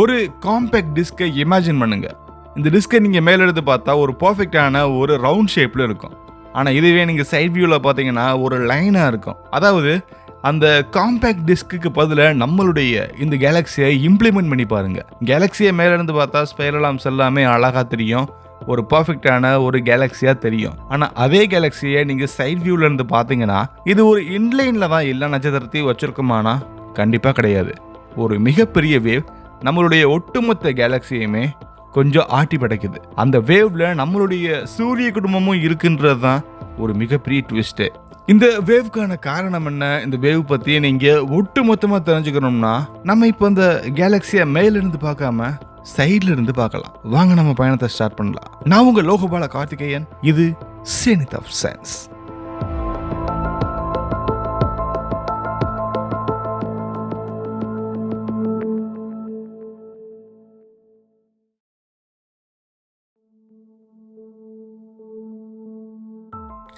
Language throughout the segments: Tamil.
ஒரு காம்பேக்ட் டிஸ்கை இமேஜின் பண்ணுங்க. இந்த டிஸ்கை நீங்கள் மேலே எடுத்து பார்த்தா ஒரு பர்ஃபெக்டான ஒரு ரவுண்ட் ஷேப்பில் இருக்கும். ஆனால் இதுவே நீங்கள் சைட் வியூவில் பார்த்தீங்கன்னா ஒரு லைனாக இருக்கும். அதாவது அந்த காம்பேக்ட் டிஸ்க்கு பதிலாக நம்மளுடைய இந்த கேலக்ஸியை இம்ப்ளிமெண்ட் பண்ணி பாருங்க. கேலக்ஸியை மேலே இருந்து பார்த்தா ஸ்பைரலாம்ஸ் எல்லாமே அழகாக தெரியும். ஒரு பர்ஃபெக்டான ஒரு கேலக்ஸியாக தெரியும். ஆனால் அதே கேலக்ஸியை நீங்கள் சைட் வியூவிலேருந்து பார்த்தீங்கன்னா இது ஒரு இன்லைனில் தான் எல்லா நட்சத்திரத்தையும் வச்சுருக்குமானா? கண்டிப்பாக கிடையாது. ஒரு மிகப்பெரிய வேவ் நம்மளுடைய ஒட்டுமொத்த கேலக்ஸியுமே கொஞ்சம் ஆட்டி படைக்குது. அந்த வேவ்ல நம்மளுடைய சூரிய குடும்பமும் இருக்குன்றது தான் ஒரு மிகப்பெரிய ட்விஸ்ட்டு இந்த வேவ்க்கான காரணம் என்ன? இந்த வேவ் பற்றி நீங்கள் ஒட்டு மொத்தமாக தெரிஞ்சுக்கணும்னா நம்ம இப்போ இந்த கேலக்சியை மேலிருந்து பார்க்காம சைட்ல இருந்து பார்க்கலாம். வாங்க நம்ம பயணத்தை ஸ்டார்ட் பண்ணலாம். நான் உங்கள் லோகபால கார்த்திகேயன். இது சேனித் ஆஃப் சயின்ஸ்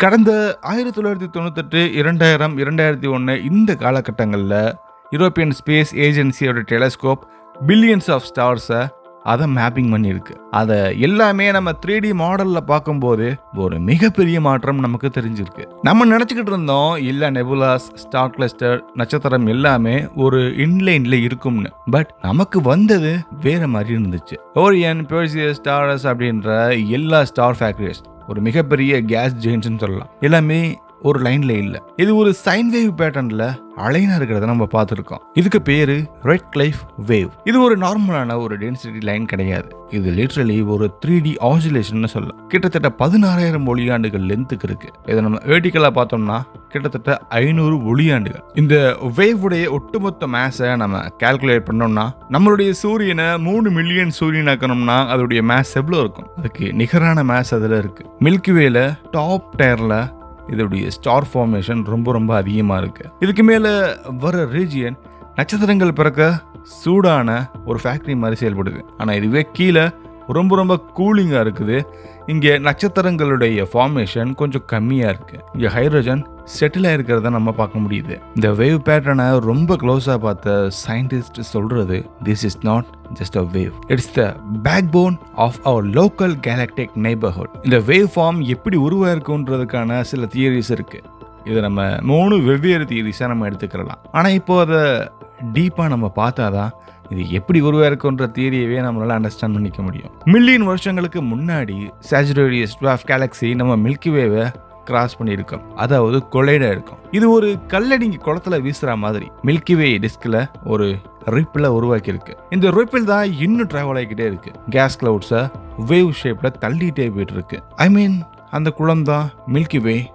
கடந்த ஆயிரத்தி தொள்ளாயிரத்தி தொண்ணூத்தெட்டு இரண்டாயிரம் இரண்டாயிரத்தி ஒன்று இந்த காலகட்டங்களில் யூரோப்பியன் ஸ்பேஸ் ஏஜென்சியோட டெலஸ்கோப் பில்லியன்ஸ் ஆஃப் ஸ்டார்ஸை அதை மேப்பிங் பண்ணியிருக்கு. அதை எல்லாமே நம்ம த்ரீ டி மாடலில் பார்க்கும்போது ஒரு மிகப்பெரிய மாற்றம் நமக்கு தெரிஞ்சிருக்கு. நம்ம நினச்சிக்கிட்டு இருந்தோம் இல்லை நெபுலாஸ் ஸ்டார் கிளஸ்டர் நட்சத்திரம் எல்லாமே ஒரு இன்லைனில் இருக்கும்னு. பட் நமக்கு வந்தது வேற மாதிரி இருந்துச்சு. ஓரியன் பேர்சியஸ் ஸ்டாரஸ் அப்படின்ற எல்லா ஸ்டார் ஃபேக்டரிஸ் ஒரு மிகப்பெரிய கேஸ் ஜெயின்ஸ்னு சொல்லலாம். எல்லாமே ஒரு லைன்ல இல்ல. இது ஒரு சைன் வேவ் பேட்டர்ன்ல அலைனா இருக்கிறத நம்ம பார்த்துருக்கோம். இதுக்கு பேரு ரெட் கிளைஃப் வேவ் இது ஒரு நார்மலான ஒரு டென்சிட்டி லைன் கிடையாது. இது லிட்ரலி ஒரு த்ரீ டி ஆசிலேஷன் சொல்லலாம். கிட்டத்தட்ட பதினாறாயிரம் ஒளியாண்டுகள் லென்த்துக்கு இருக்கு. இதை நம்ம வேர்டிக்கலா பார்த்தோம்னா கிட்டத்தட்ட ஐநூறு ஒளியாண்டுகள். இந்த வேவுடைய ஒட்டுமொத்த மேஸை நம்ம கால்குலேட் பண்ணோம்னா நம்மளுடைய சூரியனை மூணு மில்லியன் சூரியன் ஆக்கணும்னா அதோடைய மேஸ் எவ்வளோ இருக்கும்? அதுக்கு நிகரான மேஸ் அதில் இருக்கு. மில்கி வேல டாப் டயர்ல இதோடைய ஸ்டார் ஃபார்மேஷன் ரொம்ப ரொம்ப அதிகமாக இருக்குது இதுக்கு மேலே வர ரீஜியன் நட்சத்திரங்கள் பிறக்க சூடான ஒரு ஃபேக்ட்ரி மாதிரி செயல்படுது. ஆனால் இதுவே கீழே ரொம்ப ரொம்ப கூலிங்காக இருக்குது. இங்கே நட்சத்திரங்களுடைய ஃபார்மேஷன் கொஞ்சம் கம்மியாக இருக்குது இங்கே ஹைட்ரஜன் செட்டில் ஆகிருக்கிறத நம்ம பார்க்க முடியுது. இந்த வேவ் பேட்டர்னை ரொம்ப க்ளோஸாக பார்த்த சயின்டிஸ்ட் சொல்கிறது this is not just a wave it's the backbone of our local galactic neighbourhood இந்த வேவ் ஃபார்ம் எப்படி உருவாயிருக்குன்றதுக்கான சில தியரிஸ் இருக்குது இதை நம்ம மூணு வெவ்வேறு தியரிஸாக நம்ம எடுத்துக்கிறலாம் ஆனால் இப்போ அதை டீப்பாக நம்ம பார்த்தாதான் இது எப்படி உருவாயிருக்குன்ற தியரியவே நம்மளால அண்டர்ஸ்டாண்ட் பண்ணிக்க முடியும். மில்லியன் வருஷங்களுக்கு முன்னாடி சாஜுரேரியஸ் டுவாஃப் கேலக்ஸி நம்ம மில்கி வேவை கிராஸ் பண்ணியிருக்கோம். அதாவது கொலைடா இருக்கும். இது ஒரு கல்லடிங்க குளத்துல வீசுற மாதிரி. மில்கிவே டிஸ்கில் ஒரு ரிப்பில் உருவாக்கியிருக்கு. இந்த ரிப்பில் தான் இன்னும் ட்ராவல் ஆகிக்கிட்டே இருக்கு. கேஸ் கிளவுட்ஸை வேவ் ஷேப்பில் தள்ளிட்டே போயிட்டு இருக்கு ஐ மீன் அந்த குளம் தான் மில்கி வே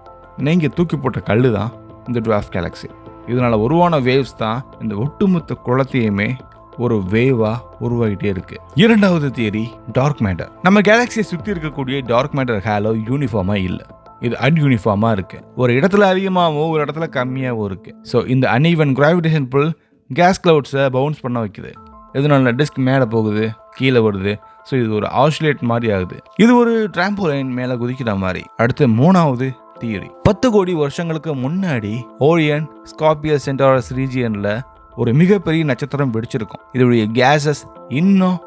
தூக்கி போட்ட கல் தான் இந்த டுவாஃப் கேலக்ஸி இதனால உருவான வேவ்ஸ் தான் இந்த ஒட்டுமொத்த குளத்தையுமே ஒரு வேவா உருவாகிட்டே இருக்கு. இரண்டாவது தியரி டார்க் மேட்டர் நம்ம கேலக்சியை சுற்றி இருக்கக்கூடிய டார்க் மேட்டர் ஹேலோ யூனிஃபார்மா இல்லை. இது அன்யூனிஃபார்மா இருக்கு. ஒரு இடத்துல அதிகமாகவும் ஒரு இடத்துல கம்மியாகவும் இருக்கு. ஸோ இந்த அன்இவன் கிராவிடேஷன் புல் கேஸ் கிளவுட்ஸை பவுன்ஸ் பண்ண வைக்குது. இதனால டிஸ்க் மேலே போகுது கீழே வருது. ஸோ இது ஒரு ஆஸ்லேட் மாதிரி ஆகுது. இது ஒரு டிராம்போலைன் மேலே குதிக்கிற மாதிரி. அடுத்து மூணாவது தியரி பத்து கோடி வருஷங்களுக்கு முன்னாடி ஓரியன் ஸ்கார்பியஸ் சென்டாரஸ் ரீஜியனில் ஒரு மிகப்பெரிய நட்சத்திரம் வெடிச்சிருக்கும். இதோடைய கேஸஸ் இன்னும்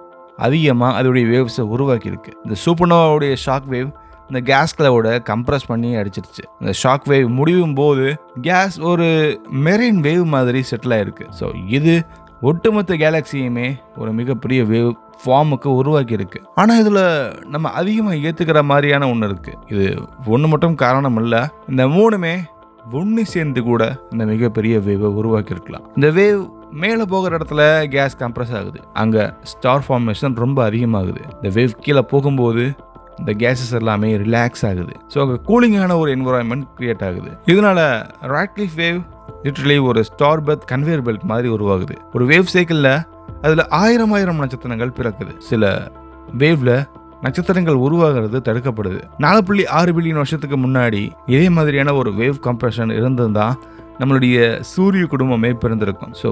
அதிகமாக அதோடைய வேவ்ஸை உருவாக்கியிருக்கு. இந்த சூப்பர்னோவாவுடைய ஷாக் வேவ் இந்த கேஸ் கிளவோட கம்ப்ரஸ் பண்ணி அடிச்சிருச்சு. இந்த ஷாக் வேவ் முடியும் போது கேஸ் ஒரு மெரின் வேவ் மாதிரி செட்டில் ஆயிருக்கு. ஸோ இது ஒட்டுமொத்த கேலக்சியுமே ஒரு மிகப்பெரிய வேவ் ஃபார்முக்கு உருவாக்கி இருக்கு ஆனால் இதில் நம்ம அதிகமாக ஏற்றுக்கிற மாதிரியான ஒன்று இருக்குது இது ஒன்று மட்டும் காரணம் இல்லை இந்த மூணுமே ஒன்று சேர்ந்து கூட இந்த மிகப்பெரிய வேவை உருவாக்கியிருக்கலாம். இந்த வேவ் மேலே போகிற இடத்துல கேஸ் கம்ப்ரஸ் ஆகுது. அங்கே ஸ்டார் ஃபார்மேஷன் ரொம்ப அதிகமாகுது. இந்த வேவ் கீழே போகும்போது இந்த கேஸஸ் எல்லாமே ரிலாக்ஸ் ஆகுது. ஸோ அங்கே கூலிங்கான ஒரு என்வரான்மெண்ட் க்ரியேட் ஆகுது. இதனால் ராட்லிஃப் வேவ் லிட்டரலி ஒரு ஸ்டார் பெத் கன்வேயர் பெல்ட் மாதிரி உருவாகுது. ஒரு வேவ் சைக்கிளில் அதில் ஆயிரம் ஆயிரம் நட்சத்திரங்கள் பிறக்குது. சில வேவ்ல நட்சத்திரங்கள் உருவாகிறது தடுக்கப்படுது. நாலு புள்ளி ஆறு பில்லியன் வருஷத்துக்கு முன்னாடி இதே மாதிரியான ஒரு வேவ் கம்ப்ரெஷன் இருந்திருந்தால் நம்மளுடைய சூரிய குடும்பமே பிறந்திருக்கும். ஸோ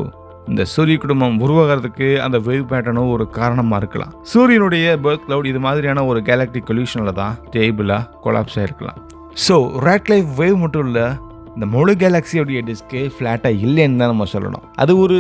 இந்த சூரிய குடும்பம் உருவாகிறதுக்கு அந்த வேவ் பேட்டர்னும் ஒரு காரணமாக இருக்கலாம். சூரியனுடைய பர்த் கிளவுட் இது மாதிரியான ஒரு கேலக்டிக் கொல்யூஷனில் தான் டேபிளாக கொலாப்ஸ் ஆகிருக்கலாம் ஸோ ரேட் லைஃப் வேவ் மட்டும் இல்லை இந்த முழு கேலக்ஸியோடைய டிஸ்க்கு ஃப்ளாட்டாக இல்லைன்னு தான் நம்ம சொல்லணும். அது ஒரு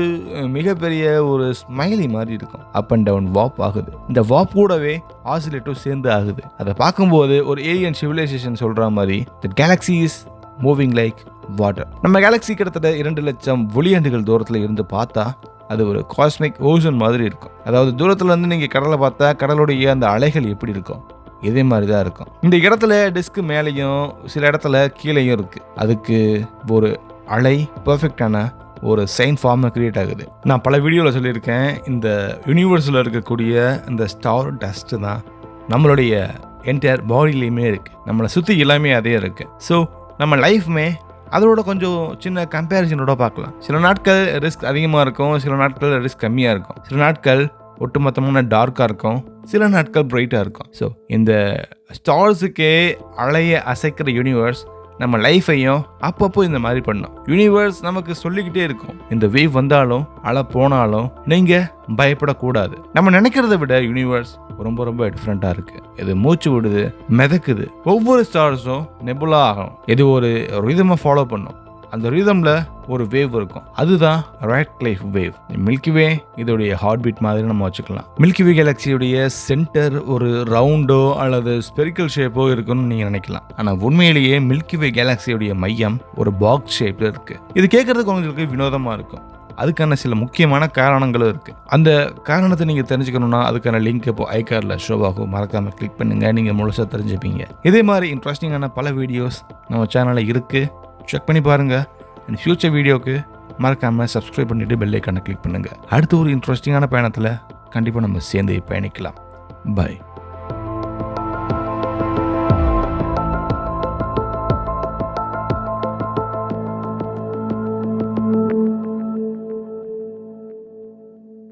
மிகப்பெரிய ஒரு ஸ்மைலி மாதிரி இருக்கும். அப் அண்ட் டவுன் வாப் ஆகுது. இந்த வாப் கூடவே ஆசிலேட்டும் சேர்ந்து ஆகுது. அதை பார்க்கும்போது ஒரு ஏலியன் சிவிலைசேஷன் சொல்கிற மாதிரி the galaxy is moving like water நம்ம கேலக்ஸி கிட்டத்தட்ட இரண்டு லட்சம் ஒளியாண்டுகள் தூரத்தில் இருந்து பார்த்தா அது ஒரு காஸ்மிக் ஓசன் மாதிரி இருக்கும். அதாவது தூரத்துல இருந்து நீங்கள் கடலை பார்த்தா கடலுடைய அந்த அலைகள் எப்படி இருக்கும்? இதே மாதிரி தான் இருக்கும். இந்த இடத்துல டிஸ்க் மேலேயும் சில இடத்துல கீழேயும் இருக்குது அதுக்கு ஒரு அலை பர்ஃபெக்டான ஒரு சைன் ஃபார்மை க்ரியேட் ஆகுது. நான் பல வீடியோவில் சொல்லியிருக்கேன். இந்த யூனிவர்ஸில் இருக்கக்கூடிய இந்த ஸ்டார் டஸ்ட்டு தான் நம்மளுடைய என்டையர் பாடியிலையுமே இருக்குது நம்மளை சுற்றி எல்லாமே அதே இருக்குது ஸோ நம்ம லைஃப்மே அதோட கொஞ்சம் சின்ன கம்பேரிசனோட பார்க்கலாம். சில நாட்கள் ரிஸ்க் அதிகமாக இருக்கும். சில நாட்கள் ரிஸ்க் கம்மியாக இருக்கும். சில நாட்கள் ஒட்டுமொத்தமான டார்க்காக இருக்கும். சில நாட்கள் பிரைட்டாக இருக்கும். ஸோ இந்த ஸ்டார்ஸுக்கே அலைய அசைக்கிற யூனிவர்ஸ் நம்ம லைஃப்பையும் அப்பப்போ இந்த மாதிரி பண்ணோம். யூனிவர்ஸ் நமக்கு சொல்லிக்கிட்டே இருக்கும். இந்த வேவ் வந்தாலும் அலை போனாலும் நீங்கள் பயப்படக்கூடாது. நம்ம நினைக்கிறத விட யூனிவர்ஸ் ரொம்ப ரொம்ப டிஃப்ரெண்ட்டாக இருக்குது இது மூச்சு விடுது மிதக்குது. ஒவ்வொரு ஸ்டார்ஸும் நெபுலா ஆகும். இது ஒரு ரிதமை ஃபாலோ பண்ணும். அந்த ரிதமில் ஒரு வேவ் இருக்கும். அதுதான் Radcliffe wave Milky Way இதோடைய ஹார்ட் பீட் மாதிரி நம்ம வச்சுக்கலாம். மில்கிவே கேலக்சியுடைய சென்டர் ஒரு ரவுண்டோ அல்லது ஸ்பெரிக்கல் ஷேப்போ இருக்குன்னு நீங்கள் நினைக்கலாம். ஆனால் உண்மையிலேயே மில்கி வே கேலக்சியுடைய மையம் ஒரு பாக்ஸ் ஷேப்பில் இருக்குது இது கேட்குறதுக்கு உங்களுக்கு வினோதமாக இருக்கும். அதுக்கான சில முக்கியமான காரணங்களும் இருக்குது அந்த காரணத்தை நீங்கள் தெரிஞ்சுக்கணும்னா அதுக்கான லிங்க் இப்போ ஐகாரில் ஷோ ஆகும். மறக்காமல் கிளிக் பண்ணுங்கள் நீங்கள் முழுசாக தெரிஞ்சுப்பீங்க. இதே மாதிரி இன்ட்ரெஸ்டிங்கான பல வீடியோஸ் நம்ம சேனலில் இருக்குது செக் பண்ணி பாருங்கள் அண்ட் ஃப்யூச்சர் வீடியோக்கு மறக்காமல் சப்ஸ்கிரைப் பண்ணிவிட்டு பெல்லைக்கான கிளிக் பண்ணுங்கள் அடுத்த ஒரு இன்ட்ரெஸ்டிங்கான பயணத்தில் கண்டிப்பாக நம்ம சேர்ந்து பயணிக்கலாம். பை